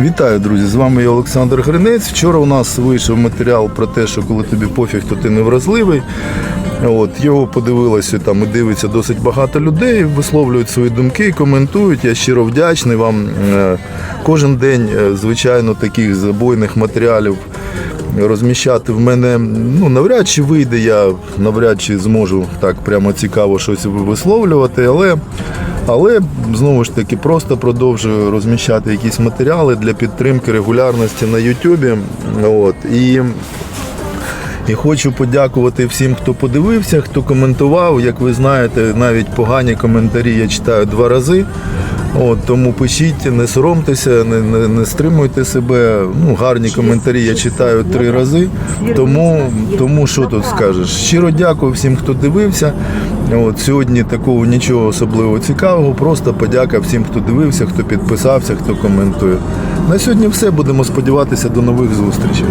Вітаю, друзі! З вами я Олександр Гринець. Вчора у нас вийшов матеріал про те, що коли тобі пофіг, то ти невразливий. От, його подивилося там і дивиться досить багато людей, висловлюють свої думки, коментують. Я щиро вдячний вам. Е, Кожен день, е, звичайно, таких забойних матеріалів розміщати в мене ну, навряд чи вийде, я навряд чи зможу так прямо цікаво щось висловлювати, але, але знову ж таки просто продовжую розміщати якісь матеріали для підтримки регулярності на Ютубі. От, і і хочу подякувати всім, хто подивився, хто коментував. Як ви знаєте, навіть погані коментарі я читаю два рази. От, тому пишіть, не соромтеся, не, не, не стримуйте себе. Ну, гарні коментарі я читаю три рази. Тому, тому що тут скажеш? Щиро дякую всім, хто дивився. От, сьогодні такого нічого особливо цікавого. Просто подяка всім, хто дивився, хто підписався, хто коментує. На сьогодні все. Будемо сподіватися до нових зустрічей.